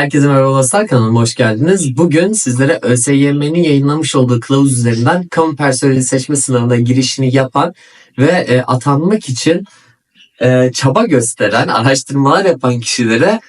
Herkese merhaba dostlar kanalıma hoş geldiniz. Bugün sizlere ÖSYM'nin yayınlamış olduğu kılavuz üzerinden kamu personeli seçme sınavına girişini yapan ve e, atanmak için e, çaba gösteren, araştırmalar yapan kişilere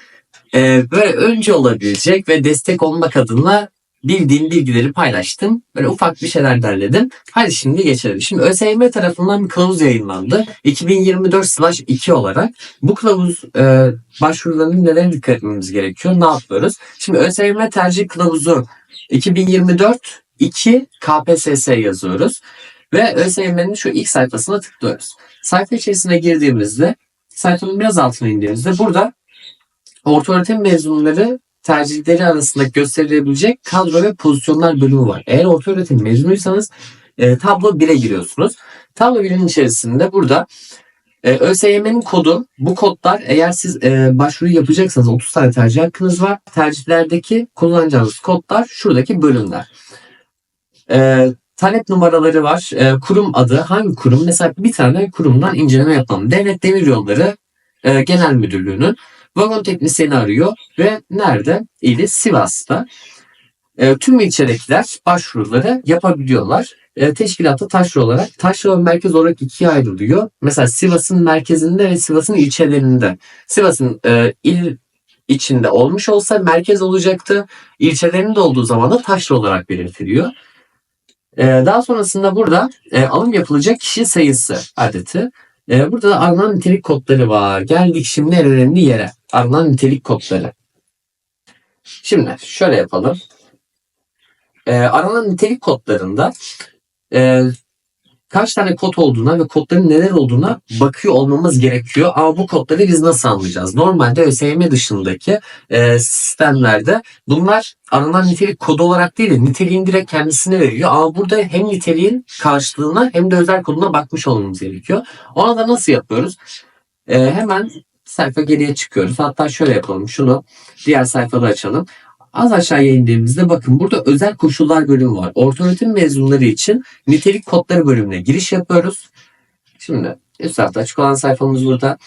e, böyle önce olabilecek ve destek olmak adına bildiğim bilgileri paylaştım. Böyle ufak bir şeyler derledim. Hadi şimdi geçelim. Şimdi ÖSYM tarafından bir kılavuz yayınlandı. 2024/2 olarak bu kılavuz e, başvurularının nelere dikkat etmemiz gerekiyor? Ne yapıyoruz? Şimdi ÖSYM tercih kılavuzu 2024 2 KPSS yazıyoruz. Ve ÖSYM'nin şu ilk sayfasına tıklıyoruz. Sayfa içerisine girdiğimizde sayfanın biraz altına indiğimizde burada orta öğretim mezunları tercihleri arasında gösterilebilecek kadro ve pozisyonlar bölümü var. Eğer orta öğretim mezunuysanız e, tablo 1'e giriyorsunuz. Tablo 1'in içerisinde burada e, ÖSYM'nin kodu, bu kodlar eğer siz e, başvuru yapacaksanız 30 tane tercih hakkınız var. Tercihlerdeki kullanacağınız kodlar şuradaki bölümler. E, talep numaraları var. E, kurum adı, hangi kurum? Mesela bir tane kurumdan inceleme yapalım. Devlet Demiryolları e, Genel Müdürlüğü'nün vagon teknisyeni arıyor ve nerede? İli Sivas'ta. E, tüm ilçedekiler başvuruları yapabiliyorlar. E, teşkilatı taşra olarak, taşra ve merkez olarak ikiye ayrılıyor. Mesela Sivas'ın merkezinde ve Sivas'ın ilçelerinde. Sivas'ın e, il içinde olmuş olsa merkez olacaktı. İlçelerinde olduğu zaman da taşra olarak belirtiliyor. E, daha sonrasında burada e, alım yapılacak kişi sayısı adeti. E, burada da aranan nitelik kodları var. Geldik şimdi en önemli yere. Aranan nitelik kodları. Şimdi şöyle yapalım. E, aranan nitelik kodlarında e, kaç tane kod olduğuna ve kodların neler olduğuna bakıyor olmamız gerekiyor. Ama bu kodları biz nasıl anlayacağız? Normalde ÖSYM dışındaki e, sistemlerde bunlar aranan nitelik kodu olarak değil de niteliğin direkt kendisine veriyor. Ama burada hem niteliğin karşılığına hem de özel koduna bakmış olmamız gerekiyor. Ona da nasıl yapıyoruz? E, hemen sayfa geriye çıkıyoruz. Hatta şöyle yapalım. Şunu diğer sayfada açalım. Az aşağıya indiğimizde bakın burada özel koşullar bölümü var. Orta öğretim mezunları için nitelik kodları bölümüne giriş yapıyoruz. Şimdi üst tarafta açık olan sayfamız burada.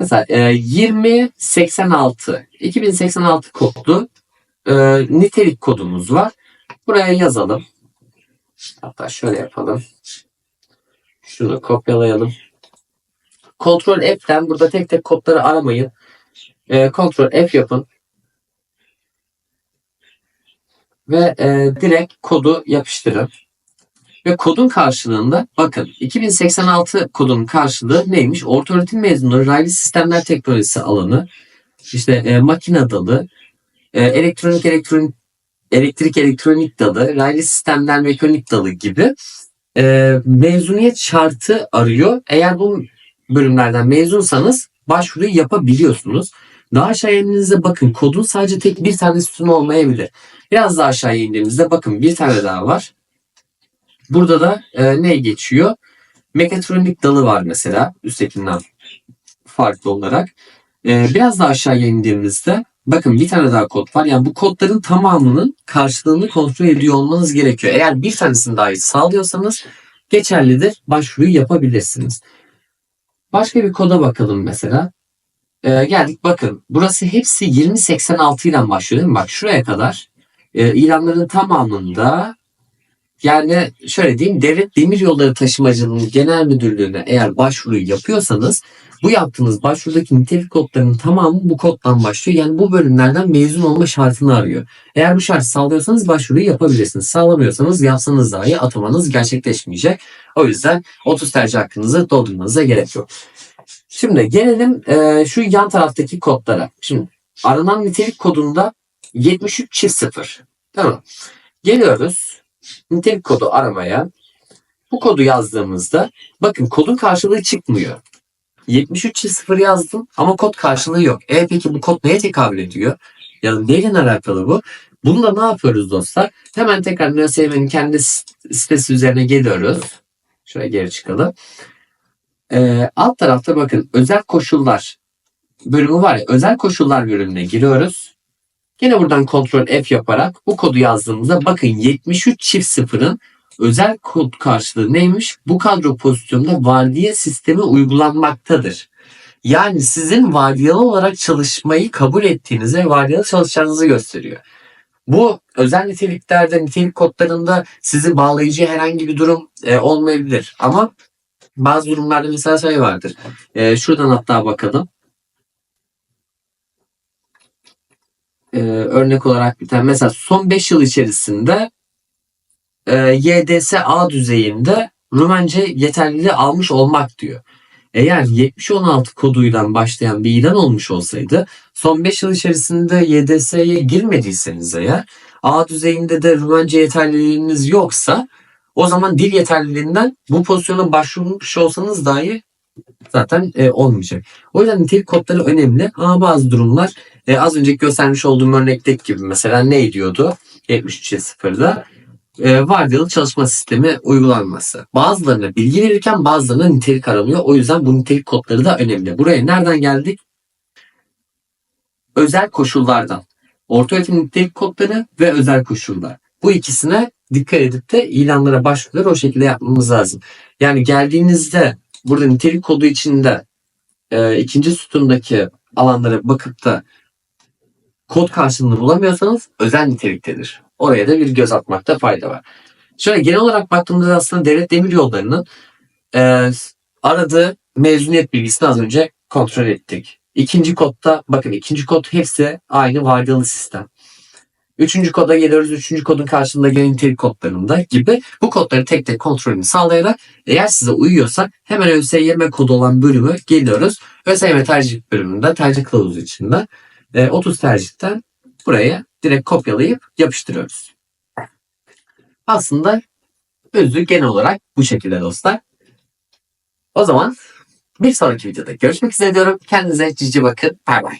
Mesela e, 2086 2086 kodlu e, nitelik kodumuz var. Buraya yazalım. Hatta şöyle yapalım. Şunu kopyalayalım. Ctrl F'den burada tek tek kodları aramayın. E, Ctrl F yapın. Ve e, direkt kodu yapıştırın. Ve kodun karşılığında bakın 2086 kodun karşılığı neymiş? Orta öğretim mezunları raylı sistemler teknolojisi alanı, işte e, makine dalı, e, elektronik elektronik elektrik elektronik dalı, raylı sistemler mekanik dalı gibi e, mezuniyet şartı arıyor. Eğer bu bölümlerden mezunsanız başvuruyu yapabiliyorsunuz. Daha aşağı indiğinizde bakın kodun sadece tek bir tane sütunu olmayabilir. Biraz daha aşağı indiğimizde bakın bir tane daha var. Burada da e, ne geçiyor? Mekatronik dalı var mesela üsttekinden farklı olarak. E, biraz daha aşağıya indiğimizde bakın bir tane daha kod var. Yani bu kodların tamamının karşılığını kontrol ediyor olmanız gerekiyor. Eğer bir tanesini dahi sağlıyorsanız geçerlidir. Başvuruyu yapabilirsiniz. Başka bir koda bakalım mesela. E, geldik bakın burası hepsi 2086 ile başlıyor değil mi? Bak şuraya kadar e, ilanların tamamında yani şöyle diyeyim devlet demir yolları taşımacılığının genel müdürlüğüne eğer başvuruyu yapıyorsanız bu yaptığınız başvurudaki nitelik kodlarının tamamı bu koddan başlıyor. Yani bu bölümlerden mezun olma şartını arıyor. Eğer bu şart sağlıyorsanız başvuruyu yapabilirsiniz. Sağlamıyorsanız yapsanız dahi atamanız gerçekleşmeyecek. O yüzden 30 tercih hakkınızı doldurmanıza gerek yok. Şimdi gelelim e, şu yan taraftaki kodlara. Şimdi aranan nitelik kodunda 73 çift 0. Tamam. Geliyoruz nitelik kodu aramaya. Bu kodu yazdığımızda bakın kodun karşılığı çıkmıyor. 73 çift 0 yazdım ama kod karşılığı yok. E peki bu kod neye tekabül ediyor? Ya da neyle alakalı bu? Bunu da ne yapıyoruz dostlar? Hemen tekrar ÖSYM'nin kendi sitesi üzerine geliyoruz. Şöyle geri çıkalım. Ee, alt tarafta bakın özel koşullar bölümü var ya özel koşullar bölümüne giriyoruz. Yine buradan Ctrl F yaparak bu kodu yazdığımızda bakın 73 çift sıfırın özel kod karşılığı neymiş? Bu kadro pozisyonunda vardiya sistemi uygulanmaktadır. Yani sizin vardiyalı olarak çalışmayı kabul ettiğinizi ve vardiyalı çalışacağınızı gösteriyor. Bu özel niteliklerde, nitelik kodlarında sizi bağlayıcı herhangi bir durum e, olmayabilir. Ama bazı durumlarda mesela şey vardır. E, şuradan hatta bakalım. E, örnek olarak bir tane mesela son 5 yıl içerisinde e, YDS A düzeyinde Rumence yeterliliği almış olmak diyor. Eğer 7016 koduyla başlayan bir ilan olmuş olsaydı son 5 yıl içerisinde YDS'ye girmediyseniz eğer A düzeyinde de Rumence yeterliliğiniz yoksa o zaman dil yeterliliğinden bu pozisyona başvurmuş olsanız dahi zaten e, olmayacak. O yüzden nitelik kodları önemli ama bazı durumlar e, az önceki göstermiş olduğum örnekteki gibi mesela ne diyordu 73.0'da e, vardiyalı çalışma sistemi uygulanması. Bazılarına bilgi verirken bazılarına nitelik aranıyor. O yüzden bu nitelik kodları da önemli. Buraya nereden geldik? Özel koşullardan. Orta öğretim nitelik kodları ve özel koşullar. Bu ikisine dikkat edip de ilanlara başvuruları o şekilde yapmamız lazım. Yani geldiğinizde burada nitelik kodu içinde e, ikinci sütundaki alanlara bakıp da kod karşılığını bulamıyorsanız özel niteliktedir. Oraya da bir göz atmakta fayda var. Şöyle genel olarak baktığımızda aslında devlet demir yollarının e, aradığı mezuniyet bilgisini az önce kontrol ettik. İkinci kodda bakın ikinci kod hepsi aynı vardiyalı sistem. Üçüncü koda geliyoruz. Üçüncü kodun karşılığında gelen nitelik kodlarında gibi bu kodları tek tek kontrolünü sağlayarak eğer size uyuyorsa hemen ÖSYM kodu olan bölümü geliyoruz. ÖSYM tercih bölümünde tercih kılavuzu içinde e, 30 tercihten buraya direkt kopyalayıp yapıştırıyoruz. Aslında özü genel olarak bu şekilde dostlar. O zaman bir sonraki videoda görüşmek üzere diyorum. Kendinize cici bakın. Bay bay.